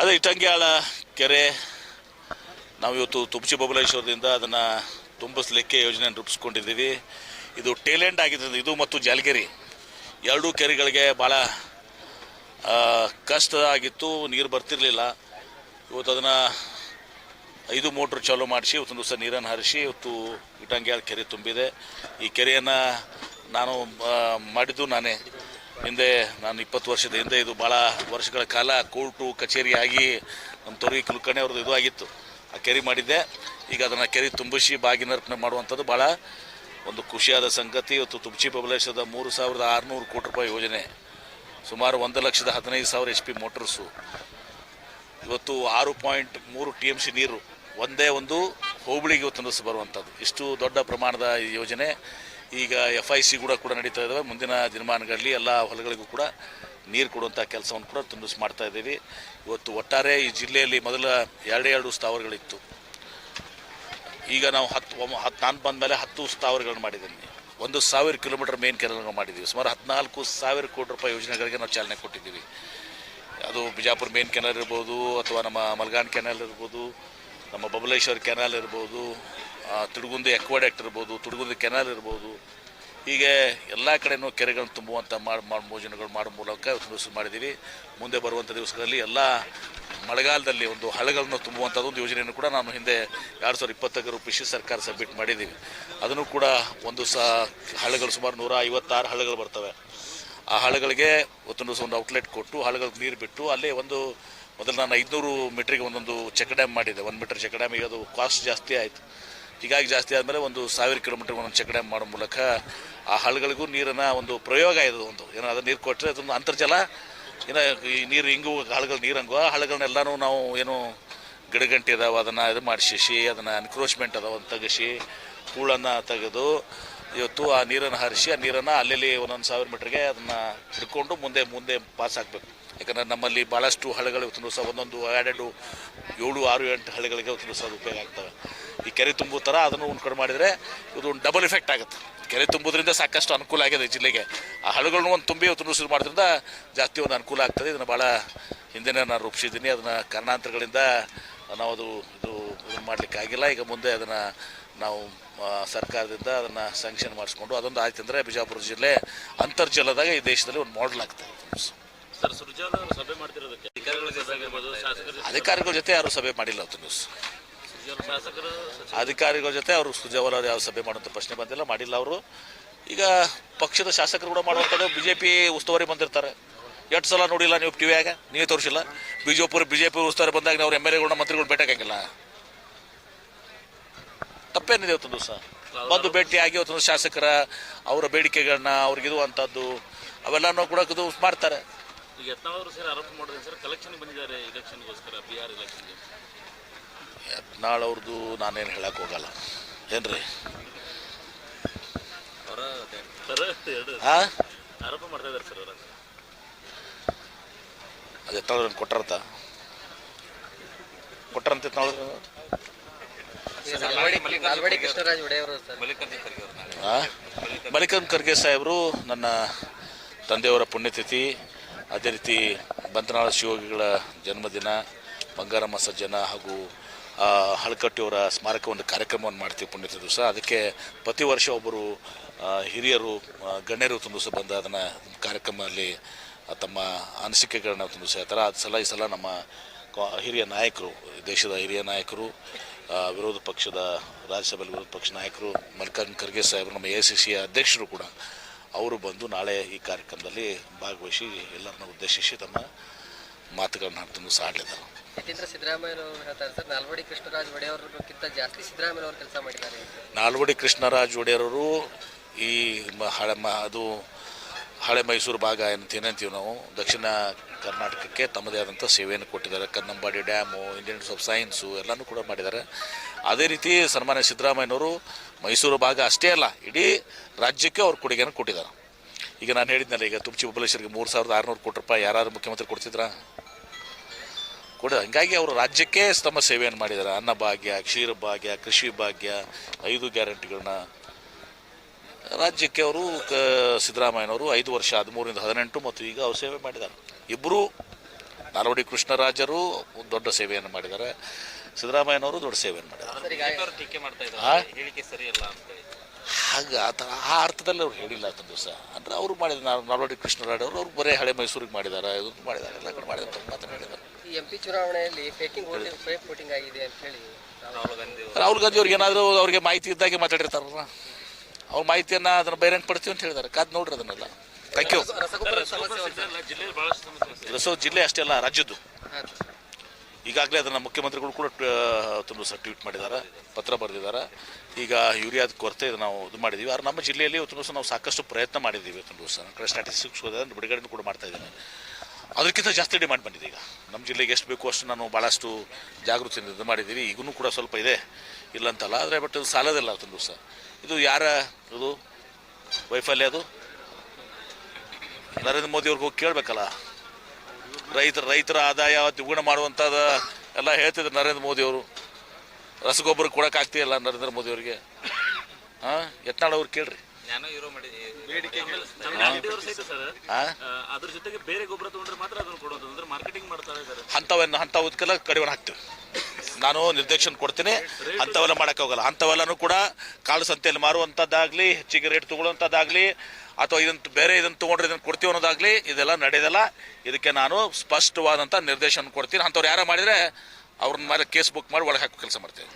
ಅದೇ ಇಟ್ಟಂಗ್ಯಾಳ ಕೆರೆ, ನಾವು ಇವತ್ತು ತುಮಚಿ ಬಬಲೇಶ್ವರದಿಂದ ಅದನ್ನು ತುಂಬಿಸ್ಲಿಕ್ಕೆ ಯೋಜನೆ ರೂಪಿಸ್ಕೊಂಡಿದ್ದೀವಿ. ಇದು ಟೇಲೆಂಟ್ ಆಗಿದೆ ಇದು ಮತ್ತು ಜಾಲಗೆರಿ ಎರಡೂ ಕೆರೆಗಳಿಗೆ ಭಾಳ ಕಷ್ಟ ಆಗಿತ್ತು, ನೀರು ಬರ್ತಿರಲಿಲ್ಲ. ಇವತ್ತು ಅದನ್ನು ಐದು ಮೋಟ್ರ್ ಚಾಲೂ ಮಾಡಿಸಿ ಇವತ್ತೊಂದು ದಿವಸ ನೀರನ್ನು ಹರಿಸಿ, ಇವತ್ತು ಇಟ್ಟಂಗ್ಯಾಳ ಕೆರೆ ತುಂಬಿದೆ. ಈ ಕೆರೆಯನ್ನು ನಾನು ಮಾಡಿದ್ದು ನಾನೇ. ಹಿಂದೆ, ನಾನು ಇಪ್ಪತ್ತು ವರ್ಷದ ಹಿಂದೆ ಇದು ಭಾಳ ವರ್ಷಗಳ ಕಾಲ ಕೋರ್ಟು ಕಚೇರಿಯಾಗಿ ನಮ್ಮ ತೊರಗಿ ಕುಲಕರ್ಣಿ ಅವ್ರದ್ದು ಇದು ಆಗಿತ್ತು. ಆ ಕೆರೆ ಮಾಡಿದ್ದೆ. ಈಗ ಅದನ್ನು ಕೆರೆ ತುಂಬಿಸಿ ಬಾಗಿನರ್ಪಣೆ ಮಾಡುವಂಥದ್ದು ಭಾಳ ಒಂದು ಖುಷಿಯಾದ ಸಂಗತಿ. ಇವತ್ತು ತುಮಚಿ ಪ್ರದೇಶದ ಮೂರು ಸಾವಿರದ ಆರುನೂರು ಕೋಟಿ ರೂಪಾಯಿ ಯೋಜನೆ. ಸುಮಾರು ಒಂದು ಲಕ್ಷದ ಹದಿನೈದು ಸಾವಿರ ಎಚ್ ಪಿ ಮೋಟರ್ಸು. ಇವತ್ತು ಆರು ಪಾಯಿಂಟ್ ಮೂರು ಟಿ ಎಂ ಸಿ ನೀರು ಒಂದೇ ಒಂದು ಹೋಬಳಿಗೆ ಇವತ್ತು ಬರುವಂಥದ್ದು. ಇಷ್ಟು ದೊಡ್ಡ ಪ್ರಮಾಣದ ಯೋಜನೆ. ಈಗ ಎಫ್ ಐ ಸಿ ಕೂಡ ಕೂಡ ನಡೀತಾ ಇದ್ದಾವೆ ಮುಂದಿನ ದಿನಮಾನಗಳಲ್ಲಿ ಎಲ್ಲ ಹೊಲಗಳಿಗೂ ಕೂಡ ನೀರು ಕೊಡುವಂಥ ಕೆಲಸವನ್ನು ಕೂಡ ತುಂಬಿಸಿ ಮಾಡ್ತಾ ಇದ್ದೀವಿ. ಇವತ್ತು ಒಟ್ಟಾರೆ ಈ ಜಿಲ್ಲೆಯಲ್ಲಿ ಮೊದಲ ಎರಡೇ ಎರಡು ಸ್ಥಾವರಗಳಿತ್ತು. ಈಗ ನಾವು ಹತ್ತು ಹತ್ತು ನಾನು ಬಂದ ಮೇಲೆ ಹತ್ತು ಸ್ಥಾವರಗಳನ್ನು ಮಾಡಿದ್ದೀನಿ ಒಂದು ಸಾವಿರ ಕಿಲೋಮೀಟರ್ ಮೇನ್ ಕೆರೆಗಳನ್ನು ಮಾಡಿದ್ದೀವಿ ಸುಮಾರು ಹದಿನಾಲ್ಕು ಸಾವಿರ ಕೋಟಿ ರೂಪಾಯಿ ಯೋಜನೆಗಳಿಗೆ ನಾವು ಚಾಲನೆ ಕೊಟ್ಟಿದ್ದೀವಿ. ಅದು ಬಿಜಾಪುರ ಮೇನ್ ಕೆನಾಲ್ ಇರ್ಬೋದು ಅಥವಾ ನಮ್ಮ ಮಲ್ಗಾನ್ ಕೆನಾಲ್ ಇರ್ಬೋದು ನಮ್ಮ ಬಬಲೇಶ್ವರ ಕೆನಾಲ್ ಇರ್ಬೋದು ತುಡುಗುಂದಿ ಎಕ್ವಾಡೆಕ್ಟ್ ಇರ್ಬೋದು, ತುಡುಗುಂದಿ ಕೆನಾಲ್ ಇರ್ಬೋದು. ಹೀಗೆ ಎಲ್ಲ ಕಡೆನೂ ಕೆರೆಗಳನ್ನು ತುಂಬುವಂಥ ಮಾಡಿ ಮಾಡಿ ಯೋಜನೆಗಳು ಮಾಡೋ ಮೂಲಕ ದಿವಸ ಮಾಡಿದ್ದೀವಿ ಮುಂದೆ ಬರುವಂಥ ದಿವಸಗಳಲ್ಲಿ ಎಲ್ಲ ಮಳೆಗಾಲದಲ್ಲಿ ಒಂದು ಹಳೆಗಳನ್ನು ತುಂಬುವಂಥದ್ದು ಒಂದು ಯೋಜನೆಯನ್ನು ಕೂಡ ನಾನು ಹಿಂದೆ ಎರಡು ಸಾವಿರದ ಇಪ್ಪತ್ತಕ್ಕೆ ರೂಪಿಸಿ ಸರ್ಕಾರ ಸಬ್ಮಿಟ್ ಮಾಡಿದ್ದೀವಿ. ಅದನ್ನು ಕೂಡ ಒಂದು ಸಹ ಹಳೆಗಳು ಸುಮಾರು ನೂರ ಐವತ್ತಾರು ಹಳೆಗಳು ಬರ್ತವೆ. ಆ ಹಳೆಗಳಿಗೆ ಒಂದು ಒಂದು ಔಟ್ಲೆಟ್ ಕೊಟ್ಟು ಹಳೆಗಳಿಗೆ ನೀರು ಬಿಟ್ಟು ಅಲ್ಲೇ ಒಂದು ಮೊದಲು ನಾನು ಐದುನೂರು ಮೀಟ್ರಿಗೆ ಒಂದೊಂದು ಚೆಕ್ ಡ್ಯಾಮ್ ಮಾಡಿದೆ ಒಂದು ಮೀಟರ್ ಚೆಕ್ ಡ್ಯಾಮ್ ಈಗ ಅದು ಕಾಸ್ಟ್ ಜಾಸ್ತಿ ಆಯಿತು. ಹೀಗಾಗಿ ಜಾಸ್ತಿ ಆದಮೇಲೆ ಒಂದು ಸಾವಿರ ಕಿಲೋಮೀಟರ್ ಒಂದು ಚೆಕ್ ಡ್ಯಾಮ್ ಮಾಡೋ ಮೂಲಕ ಆ ಹಳ್ಳಗಳಿಗೂ ನೀರನ್ನು ಒಂದು ಪ್ರಯೋಗ ಇದು ಒಂದು. ಏನೋ ಅದು ನೀರು ಕೊಟ್ಟರೆ ಅದೊಂದು ಅಂತರ್ಜಲ. ಏನೋ ಈ ನೀರು ಹಿಂಗು ಹಾಳುಗಳು ನೀರು ಹಂಗೋ ಆ ಹಳ್ಳಗಳನ್ನೆಲ್ಲನೂ ನಾವು ಏನು ಗಿಡಗಂಟಿ ಅದಾವೆ, ಅದನ್ನು ಇದು ಮಾಡಿಸಿ ಅದನ್ನು ಎನ್ಕ್ರೋಚ್ಮೆಂಟ್ ಅದಾವ ತೆಗೆಸಿ ಹೂಳನ್ನು ತೆಗೆದು ಇವತ್ತು ಆ ನೀರನ್ನು ಹರಿಸಿ ಆ ನೀರನ್ನು ಅಲ್ಲಲ್ಲಿ ಒಂದೊಂದು ಸಾವಿರ ಮೀಟ್ರಿಗೆ ಅದನ್ನು ಹಿಡ್ಕೊಂಡು ಮುಂದೆ ಮುಂದೆ ಪಾಸ್ ಆಗಬೇಕು. ಯಾಕಂದರೆ ನಮ್ಮಲ್ಲಿ ಭಾಳಷ್ಟು ಹಳ್ಳಗಳು ಇವತ್ತು ದಿವಸ ಒಂದೊಂದು, ಎರಡೆರಡು, ಏಳು, ಆರು, ಎಂಟು ಹಳ್ಳಿಗಳಿಗೆ ಇವತ್ತು ಉಪಯೋಗ ಆಗ್ತವೆ. ಈ ಕೆರೆ ತುಂಬೋ ಥರ ಅದನ್ನು ಒಂದು ಕಡೆ ಮಾಡಿದರೆ ಇದು ಒಂದು ಡಬಲ್ ಎಫೆಕ್ಟ್ ಆಗುತ್ತೆ. ಕೆರೆ ತುಂಬೋದ್ರಿಂದ ಸಾಕಷ್ಟು ಅನುಕೂಲ ಆಗಿದೆ ಜಿಲ್ಲೆಗೆ. ಆ ಹಳ್ಳಿಗಳನ್ನ ಒಂದು ತುಂಬಿ ಇವತ್ತು ಶುರು ಮಾಡೋದ್ರಿಂದ ಜಾಸ್ತಿ ಒಂದು ಅನುಕೂಲ ಆಗ್ತದೆ. ಇದನ್ನು ಭಾಳ ಹಿಂದಿನ ನಾನು ರೂಪಿಸಿದ್ದೀನಿ. ಅದನ್ನು ಕಾರಣಾಂತರಗಳಿಂದ ನಾವು ಅದು ಇದು ಇದನ್ನು ಮಾಡಲಿಕ್ಕೆ ಆಗಿಲ್ಲ. ಈಗ ಮುಂದೆ ಅದನ್ನು ನಾವು ಸರ್ಕಾರದಿಂದ ಅದನ್ನು ಸ್ಯಾಂಕ್ಷನ್ ಮಾಡಿಸ್ಕೊಂಡು ಅದೊಂದು ಆಯ್ತು ಅಂದರೆ ಬಿಜಾಪುರ ಜಿಲ್ಲೆ ಅಂತರ್ಜಲದಾಗ ಈ ದೇಶದಲ್ಲಿ ಒಂದು ಮಾಡಲ್ ಆಗ್ತದೆ. ಅಧಿಕಾರಿಗಳ ಜೊತೆ ಯಾರು ಸಭೆ ಮಾಡಿಲ್ಲ ಅವತ್ತು ನ್ಯೂಸ್ ಅಧಿಕಾರಿಗಳ ಜೊತೆ ಅವರು ಸುಜಾವಲ್ ಅವರು ಯಾವ ಸಭೆ ಮಾಡುವಂಥ ಪ್ರಶ್ನೆ ಬಂದಿಲ್ಲ ಮಾಡಿಲ್ಲ ಅವರು. ಈಗ ಪಕ್ಷದ ಶಾಸಕರು ಕೂಡ ಮಾಡುವಂಥದ್ದು ಬಿ ಜೆ ಪಿ ಉಸ್ತುವಾರಿ ಬಂದಿರ್ತಾರೆ. ಎಷ್ಟು ಸಲ ನೋಡಿಲ್ಲ ನೀವು ಟಿ ವಿಯಾಗ ನೀವೇ ತೋರಿಸಿಲ್ಲ? ಬಿಜೆಪಿ ಬಿ ಜೆ ಪಿ ಉಸ್ತುವಾರಿ ಬಂದಾಗ ಅವ್ರು ಎಂ ಎಲ್ ಎಗಳನ್ನ ಮಂತ್ರಿಗಳು ಭೇಟಿಯಾಗಂಗಿಲ್ಲ? ತಪ್ಪೇನಿದೆ ಇವತ್ತೊಂದು ದಿವಸ? ಬಂದು ಭೇಟಿಯಾಗಿ ಇವತ್ತೊಂದು ಶಾಸಕರ ಅವರ ಬೇಡಿಕೆಗಳನ್ನ ಅವ್ರಿಗಿರುವಂಥದ್ದು ಅವೆಲ್ಲನೂ ಕೂಡ ಇದು ಮಾಡ್ತಾರೆ. ಈಗ ಯತ್ನಾಳ್ ಅವರು ಸರ್ ಆರೋಪ ಮಾಡಿದ್ರೆ ಸರ್ ಕಲೆಕ್ಷನ್ ಬಂದಿದ್ದಾರೆ ಬಿಹಾರ್ ಯತ್ನಾಳ್ ಅವ್ರದ್ದು ನಾನೇನು ಹೇಳಕ್ಕೆ ಹೋಗಲ್ಲ. ಏನ್ರಿ? ರೀ ಹಾ ಆರೋಪ ಮಾಡ್ತಾ ಇದ್ದಾರೆ ಸರ್ ಅವರ ಅದು ಎತ್ತಾಳು ಕೊಟ್ಟರಂತ ಕೊಟ್ಟರಂತ ಮಲ್ಲಿಕಾರ್ಜುನ್ ಖರ್ಗೆ ಸಾಹೇಬರು ನನ್ನ ತಂದೆಯವರ ಪುಣ್ಯತಿಥಿ. ಅದೇ ರೀತಿ ಬಂತನಾಳ ಶಿವಯೋಗಿಗಳ ಜನ್ಮದಿನ ಬಂಗಾರಮ್ಮ ಸಜ್ಜನ ಹಾಗೂ ಹಳಕಟ್ಟಿಯವರ ಸ್ಮಾರಕ ಒಂದು ಕಾರ್ಯಕ್ರಮವನ್ನು ಮಾಡ್ತೀವಿ ಪುಣ್ಯತಿಥಿ ದಿವಸ. ಅದಕ್ಕೆ ಪ್ರತಿ ವರ್ಷ ಒಬ್ಬರು ಹಿರಿಯರು ಗಣ್ಯರು ತುಂಬ ದಿವಸ ಬಂದು ಅದನ್ನು ಕಾರ್ಯಕ್ರಮದಲ್ಲಿ ತಮ್ಮ ಅನಿಸಿಕೆಗಳನ್ನ ತುಂಬ ದಿವಸ ಹೇಳ್ತಾರೆ. ಅದು ಸಲ ಈ ಸಲ ನಮ್ಮ ಹಿರಿಯ ನಾಯಕರು, ದೇಶದ ಹಿರಿಯ ನಾಯಕರು ವಿರೋಧ ಪಕ್ಷದ, ರಾಜ್ಯಸಭೆಯಲ್ಲಿ ವಿರೋಧ ಪಕ್ಷ ನಾಯಕರು ಮಲ್ಲಿಕಾರ್ಜುನ್ ಖರ್ಗೆ ಸಾಹೇಬರು, ನಮ್ಮ ಎ ಸಿ ಸಿಯ ಅಧ್ಯಕ್ಷರು ಕೂಡ ಅವರು ಬಂದು ನಾಳೆ ಈ ಕಾರ್ಯಕ್ರಮದಲ್ಲಿ ಭಾಗವಹಿಸಿ ಎಲ್ಲರನ್ನ ಉದ್ದೇಶಿಸಿ ತಮ್ಮ ಮಾತುಗಳನ್ನ ಸಹ ಸಾಡಲಿದ್ದಾರೆ ಯತೀಂದ್ರ ಸಿದ್ದರಾಮಯ್ಯನವರು ಹೇಳ್ತಾರೆ ನಾಲ್ವಡಿ ಕೃಷ್ಣರಾಜ್ ಜಾಸ್ತಿ ಕೆಲಸ ಮಾಡಿದ್ದಾರೆ ನಾಲ್ವಡಿ ಕೃಷ್ಣರಾಜ್ ಒಡೆಯರವರು ಈ ಹಳೆ ಅದು ಹಳೆ ಮೈಸೂರು ಭಾಗ ಏನಂತ ಏನಂತೀವಿ ನಾವು. ದಕ್ಷಿಣ ಕರ್ನಾಟಕಕ್ಕೆ ತಮ್ಮದೇ ಆದಂಥ ಸೇವೆಯನ್ನು ಕೊಟ್ಟಿದ್ದಾರೆ. Kannambadi dam Indian Institute of Science ಎಲ್ಲನೂ ಕೂಡ ಮಾಡಿದ್ದಾರೆ. ಅದೇ ರೀತಿ ಸನ್ಮಾನ್ಯ ಸಿದ್ದರಾಮಯ್ಯನವರು ಮೈಸೂರು ಭಾಗ ಅಷ್ಟೇ ಅಲ್ಲ, ಇಡೀ ರಾಜ್ಯಕ್ಕೆ ಅವ್ರ ಕೊಡುಗೆಯನ್ನು ಕೊಟ್ಟಿದ್ದಾರೆ. ಈಗ ನಾನು ಹೇಳಿದ್ನಲ್ಲ, ಈಗ ತುಮಚಿ ಬಬಲೇಶ್ವರಿಗೆ ಮೂರು ಸಾವಿರದ ಆರುನೂರು ಕೋಟಿ ರೂಪಾಯಿ ಯಾರಾದ್ರು ಮುಖ್ಯಮಂತ್ರಿ ಕೊಡ್ತಿದ್ರಾ? ಕೊಡ. ಹಂಗಾಗಿ ಅವರು ರಾಜ್ಯಕ್ಕೆ ತಮ್ಮ ಸೇವೆಯನ್ನು ಮಾಡಿದ್ದಾರೆ. ಅನ್ನಭಾಗ್ಯ ಕ್ಷೀರ ಭಾಗ್ಯ ಕೃಷಿ ಭಾಗ್ಯ ಐದು ಗ್ಯಾರಂಟಿಗಳನ್ನ. ರಾಜ್ಯಕ್ಕೆ ಅವರು ಕ ಸಿದ್ದರಾಮಯ್ಯನವರು ಐದು ವರ್ಷ ಹದಿಮೂರಿಂದ ಹದಿನೆಂಟು ಮತ್ತು ಈಗ ಅವರು ಸೇವೆ ಮಾಡಿದ್ದಾರೆ. ಇಬ್ಬರು ನಾಲ್ವಡಿ ಕೃಷ್ಣರಾಜರು ದೊಡ್ಡ ಸೇವೆಯನ್ನು ಮಾಡಿದ್ದಾರೆ. ಸಿದ್ದರಾಮಯ್ಯನವರು ದೊಡ್ಡ ಸೇವೆಯನ್ನು ಮಾಡಿದ್ದಾರೆ. ಹಾಗೆ ಆ ಥರ ಆ ಅರ್ಥದಲ್ಲಿ ಅವ್ರು ಹೇಳಿಲ್ಲ ಅಂತ ದಿವಸ. ಅಂದರೆ ಅವರು ಮಾಡಿದ ನಾಲ್ವಡಿ ಕೃಷ್ಣರಾಜ್ ಅವರು ಅವ್ರು ಬರೀ ಹಳೆ ಮೈಸೂರಿಗೆ ಮಾಡಿದ್ದಾರೆ ಇದು ಮಾಡಿದ್ದಾರೆ ಎಲ್ಲ ಕಡೆ ಮಾಡಿದ್ದಾರೆ ಅಂತ ಮಾತನ್ನು ಹೇಳಿದ್ದಾರೆ. ಈ ಎಂ ಪಿ ಚುನಾವಣೆಯಲ್ಲಿ ಫೇಕಿಂಗ್ ವೋಟಿಂಗ್ ಫೇಕ್ ವೋಟಿಂಗ್ ಆಗಿದೆ ಅಂತ ಹೇಳಿ ರಾಹುಲ್ ಗಾಂಧಿ ಅವ್ರಿಗೆ ಏನಾದರೂ ಅವ್ರಿಗೆ ಮಾಹಿತಿ ಇದ್ದಾಗೆ ಮಾತಾಡಿರ್ತಾರಲ್ಲ. ಅವ್ರ ಮಾಹಿತಿಯನ್ನು ಅದನ್ನು ಬೈರಂಗ್ ಪಡ್ತೀವಿ ಅಂತ ಹೇಳಿದ್ದಾರೆ. ಕಾದ್ ನೋಡ್ರಿ ಅದನ್ನೆಲ್ಲ. Thank you. ರಸೋ ಜಿಲ್ಲೆ ಅಷ್ಟೇ ಅಲ್ಲ ರಾಜ್ಯದ್ದು. ಈಗಾಗಲೇ ಅದನ್ನು ಮುಖ್ಯಮಂತ್ರಿಗಳು ಕೂಡ ತುಂಬ ಸಹ ಟ್ವೀಟ್ ಮಾಡಿದ್ದಾರೆ, ಪತ್ರ ಬರೆದಿದ್ದಾರೆ. ಈಗ ಯೂರಿಯಾದ ಕೊರತೆ ಇದು ನಾವು ಇದು ಮಾಡಿದ್ದೀವಿ ಆದರೆ ನಮ್ಮ ಜಿಲ್ಲೆಯಲ್ಲಿ ದಿವಸ ನಾವು ಸಾಕಷ್ಟು ಪ್ರಯತ್ನ ಮಾಡಿದ್ದೀವಿ ದಿವಸ. ನನ್ನ ಕಡೆ ಸ್ಟ್ಯಾಟಿಸ್ಟಿಕ್ಸ್ ಬಿಡುಗಡೆ ಕೂಡ ಮಾಡ್ತಾ ಇದ್ದೇನೆ. ಅದಕ್ಕಿಂತ ಜಾಸ್ತಿ ಡಿಮ್ಯಾಂಡ್ ಬಂದಿದೆ ಈಗ. ನಮ್ಮ ಜಿಲ್ಲೆಗೆ ಎಷ್ಟು ಬೇಕು ಅಷ್ಟು ನಾನು ಭಾಳಷ್ಟು ಜಾಗೃತಿಯಿಂದ ಇದು ಮಾಡಿದ್ದೀವಿ ಈಗೂ ಕೂಡ ಸ್ವಲ್ಪ ಇದೆ. ಇಲ್ಲ ಅಂತಲ್ಲ ಆದರೆ ಬಟ್ ಇದು ಸಾಲದಿಲ್ಲ ಅವತ್ತು ದಿವಸ. ಇದು ಯಾರ, ಇದು ವೈಫಲ್ಯ ಅದು? ನರೇಂದ್ರ ಮೋದಿ ಅವ್ರಿಗೆ ಹೋಗಿ ಕೇಳಬೇಕಲ್ಲ. ರೈತರ ರೈತರ ಆದಾಯ ದ್ವಿಗುಣ ಮಾಡುವಂಥದ್ದು ಎಲ್ಲ ಹೇಳ್ತಿದ್ರು ನರೇಂದ್ರ ಮೋದಿ ಅವರು. ರಸಗೊಬ್ಬರ ಕೊಡೋಕ್ಕಾಗ್ತಿಲ್ಲ ನರೇಂದ್ರ ಮೋದಿ ಅವರಿಗೆ. ಹಾಂ ಯತ್ನಾಳ್ ಅವ್ರು ಕೇಳ್ರಿ. ಜ್ಞಾನ ಇರೋ ಮಾಡಿ ಬೇಡಿಕೆ ಅವರು ಸಹಿತ ಸರ್. ಹಾಂ ಆ, ಅದ್ರ ಜೊತೆಗೆ ಬೇರೆ ಗೊಬ್ಬರ ತಗೊಂಡ್ರೆ ಮಾತ್ರ ಅದನ್ನು ಕೊಡೋದು ಅಂದ್ರೆ ಮಾರ್ಕೆಟಿಂಗ್ ಮಾಡ್ತಾ ಇದ್ದಾರೆ. ಅಂಥವನ್ನ ಅಂಥವಕ್ಕೆಲ್ಲ ಕಡಿವಾಣ ಹಾಕ್ತೀವಿ. ನಾನು ನಿರ್ದೇಶನ ಕೊಡ್ತೀನಿ. ಅಂಥವೆಲ್ಲ ಹೋಗಲ್ಲ. ಅಂಥವೆಲ್ಲನೂ ಕೂಡ ಕಾಳು ಸಂತೆಯಲ್ಲಿ ಮಾರುವಂಥದ್ದಾಗಲಿ, ಹೆಚ್ಚಿಗೆ ರೇಟ್ ತೊಗೊಳ್ಳೋಂಥದ್ದಾಗಲಿ ಅಥವಾ ಇದನ್ನು ಬೇರೆ ಇದನ್ನು ತೊಗೊಂಡ್ರೆ ಇದನ್ನು ಕೊಡ್ತೀವಿ ಅನ್ನೋದಾಗಲಿ, ಇದೆಲ್ಲ ನಡೆಯೋದಿಲ್ಲ. ಇದಕ್ಕೆ ನಾನು ಸ್ಪಷ್ಟವಾದಂಥ ನಿರ್ದೇಶನ ಕೊಡ್ತೀನಿ. ಅಂಥವ್ರು ಯಾರು ಮಾಡಿದರೆ ಅವ್ರನ್ನ ಮೇಲೆ ಕೇಸ್ ಬುಕ್ ಮಾಡಿ ಒಳಗೆ ಹಾಕೋ ಕೆಲಸ ಮಾಡ್ತೇವೆ